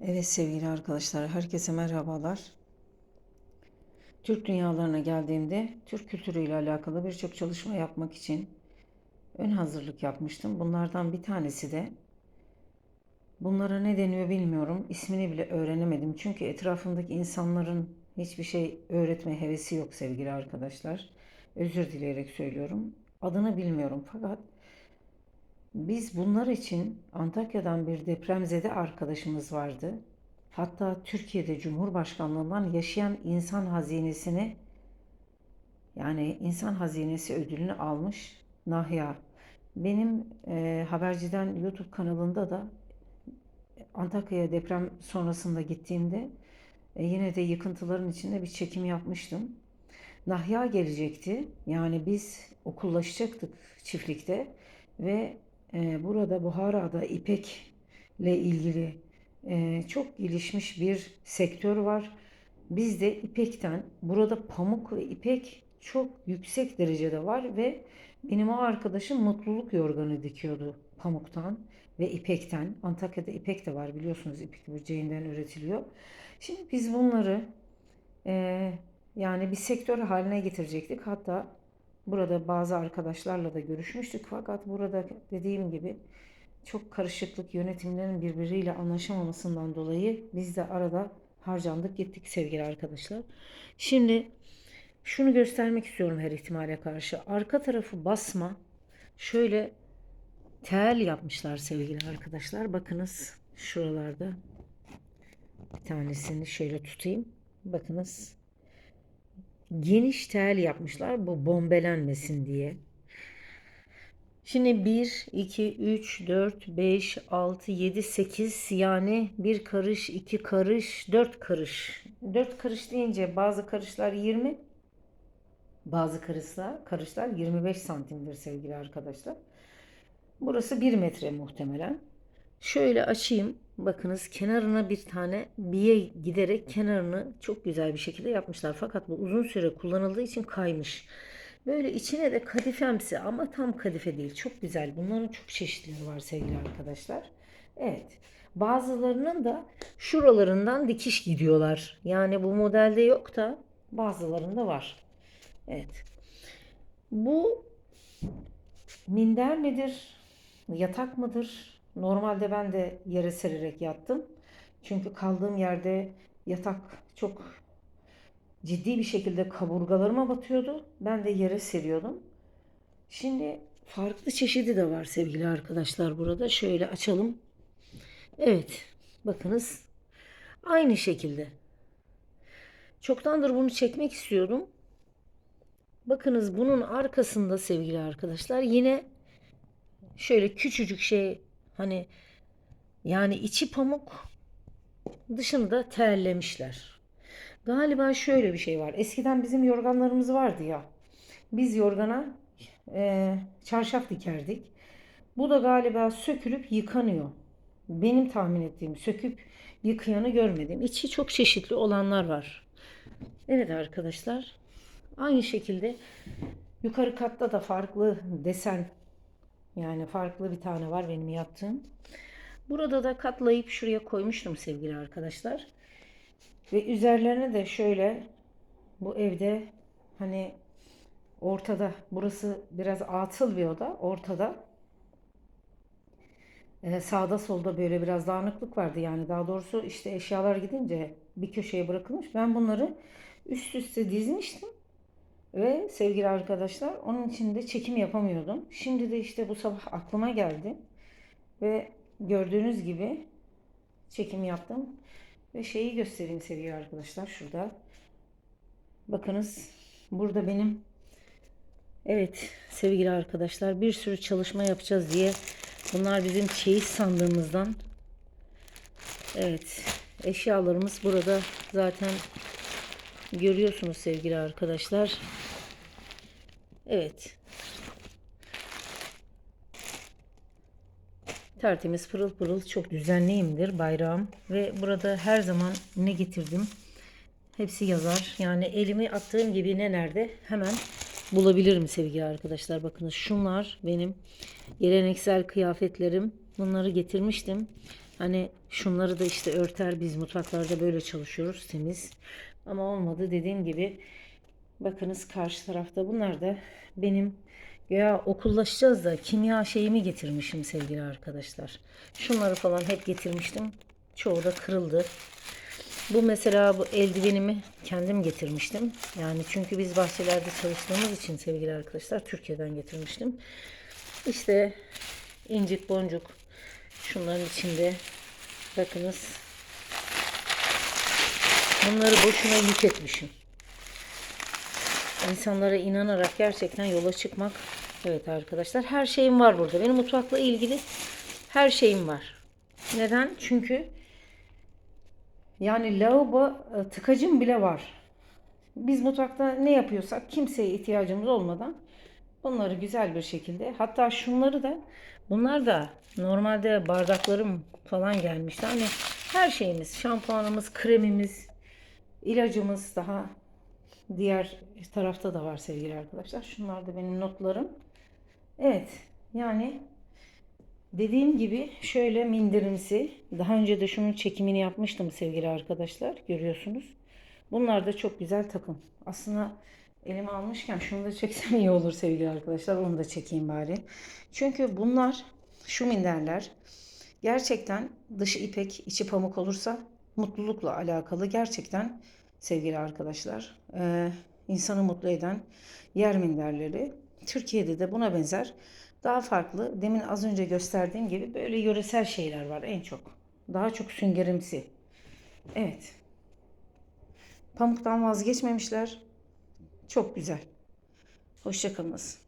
Evet sevgili arkadaşlar, herkese merhabalar. Türk dünyalarına geldiğimde Türk kültürüyle alakalı birçok çalışma yapmak için ön hazırlık yapmıştım. Bunlardan bir tanesi de bunlara ne deniyor bilmiyorum. İsmini bile öğrenemedim. Çünkü etrafımdaki insanların hiçbir şey öğretme hevesi yok sevgili arkadaşlar. Özür dileyerek söylüyorum. Adını bilmiyorum fakat biz bunlar için Antakya'dan bir depremzede arkadaşımız vardı. Hatta Türkiye'de Cumhurbaşkanlığından yaşayan insan hazinesini yani insan hazinesi ödülünü almış Nahya. Benim e, haberciden YouTube kanalında da Antakya'ya deprem sonrasında gittiğimde e, yine de yıkıntıların içinde bir çekim yapmıştım. Nahya gelecekti. Yani biz okullaşacaktık çiftlikte ve e, burada Buhara'da ipekle ilgili e, çok gelişmiş bir sektör var. Bizde ipekten, burada pamuk ve ipek çok yüksek derecede var ve benim o arkadaşım mutluluk yorganı dikiyordu pamuktan ve ipekten. Antakya'da ipek de var biliyorsunuz ipek böceğinden üretiliyor. Şimdi biz bunları e, yani bir sektör haline getirecektik. Hatta burada bazı arkadaşlarla da görüşmüştük. Fakat burada dediğim gibi çok karışıklık yönetimlerin birbiriyle anlaşamamasından dolayı biz de arada harcandık gittik sevgili arkadaşlar. Şimdi şunu göstermek istiyorum her ihtimale karşı. Arka tarafı basma şöyle tel yapmışlar sevgili arkadaşlar. Bakınız şuralarda bir tanesini şöyle tutayım. Bakınız geniş tel yapmışlar bu bombelenmesin diye. Şimdi 1, 2, 3, 4, 5, 6, 7, 8 yani bir karış, iki karış, dört karış. Dört karış deyince bazı karışlar 20, bazı karışlar, karışlar 25 santimdir sevgili arkadaşlar. Burası 1 metre muhtemelen. Şöyle açayım. Bakınız kenarına bir tane biye giderek kenarını çok güzel bir şekilde yapmışlar. Fakat bu uzun süre kullanıldığı için kaymış. Böyle içine de kadifemsi ama tam kadife değil. Çok güzel. Bunların çok çeşitleri var sevgili arkadaşlar. Evet. Bazılarının da şuralarından dikiş gidiyorlar. Yani bu modelde yok da bazılarında var. Evet. Bu minder midir? Yatak mıdır? Normalde ben de yere sererek yattım. Çünkü kaldığım yerde yatak çok ciddi bir şekilde kaburgalarıma batıyordu. Ben de yere seriyordum. Şimdi farklı çeşidi de var sevgili arkadaşlar burada. Şöyle açalım. Evet. Bakınız. Aynı şekilde. Çoktandır bunu çekmek istiyordum. Bakınız bunun arkasında sevgili arkadaşlar yine şöyle küçücük şey hani yani içi pamuk dışını da terlemişler. Galiba şöyle bir şey var. Eskiden bizim yorganlarımız vardı ya. Biz yorgana e, çarşaf dikerdik. Bu da galiba sökülüp yıkanıyor. Benim tahmin ettiğim söküp yıkayanı görmedim. İçi çok çeşitli olanlar var. Evet arkadaşlar. Aynı şekilde yukarı katta da farklı desen yani farklı bir tane var benim yaptığım. Burada da katlayıp şuraya koymuştum sevgili arkadaşlar. Ve üzerlerine de şöyle bu evde hani ortada burası biraz atıl bir oda ortada ee, sağda solda böyle biraz dağınıklık vardı yani daha doğrusu işte eşyalar gidince bir köşeye bırakılmış ben bunları üst üste dizmiştim ve sevgili arkadaşlar onun için de çekim yapamıyordum şimdi de işte bu sabah aklıma geldi ve gördüğünüz gibi çekim yaptım ve şeyi göstereyim sevgili arkadaşlar şurada. Bakınız burada benim evet sevgili arkadaşlar bir sürü çalışma yapacağız diye bunlar bizim çeyiz sandığımızdan evet eşyalarımız burada zaten görüyorsunuz sevgili arkadaşlar. Evet. Tertemiz pırıl pırıl çok düzenliyimdir bayrağım. Ve burada her zaman ne getirdim hepsi yazar. Yani elimi attığım gibi ne nerede hemen bulabilirim sevgili arkadaşlar. Bakınız şunlar benim geleneksel kıyafetlerim. Bunları getirmiştim. Hani şunları da işte örter biz mutfaklarda böyle çalışıyoruz temiz. Ama olmadı dediğim gibi bakınız karşı tarafta bunlar da benim ya okullaşacağız da kimya şeyimi getirmişim sevgili arkadaşlar. Şunları falan hep getirmiştim. Çoğu da kırıldı. Bu mesela bu eldivenimi kendim getirmiştim. Yani çünkü biz bahçelerde çalıştığımız için sevgili arkadaşlar Türkiye'den getirmiştim. İşte incik boncuk şunların içinde bakınız bunları boşuna yük etmişim. İnsanlara inanarak gerçekten yola çıkmak. Evet arkadaşlar her şeyim var burada. Benim mutfakla ilgili her şeyim var. Neden? Çünkü yani lavabo e, tıkacım bile var. Biz mutfakta ne yapıyorsak kimseye ihtiyacımız olmadan bunları güzel bir şekilde hatta şunları da bunlar da normalde bardaklarım falan gelmişti. Hani her şeyimiz, şampuanımız, kremimiz, ilacımız daha diğer tarafta da var sevgili arkadaşlar. Şunlar da benim notlarım. Evet yani Dediğim gibi şöyle minderimsi. Daha önce de şunun çekimini yapmıştım sevgili arkadaşlar. Görüyorsunuz. Bunlar da çok güzel takım. Aslında elime almışken şunu da çeksem iyi olur sevgili arkadaşlar. Onu da çekeyim bari. Çünkü bunlar şu minderler gerçekten dışı ipek içi pamuk olursa mutlulukla alakalı gerçekten sevgili arkadaşlar e, insanı mutlu eden yer minderleri. Türkiye'de de buna benzer daha farklı. Demin az önce gösterdiğim gibi böyle yöresel şeyler var en çok. Daha çok süngerimsi. Evet. Pamuktan vazgeçmemişler. Çok güzel. Hoşçakalınız.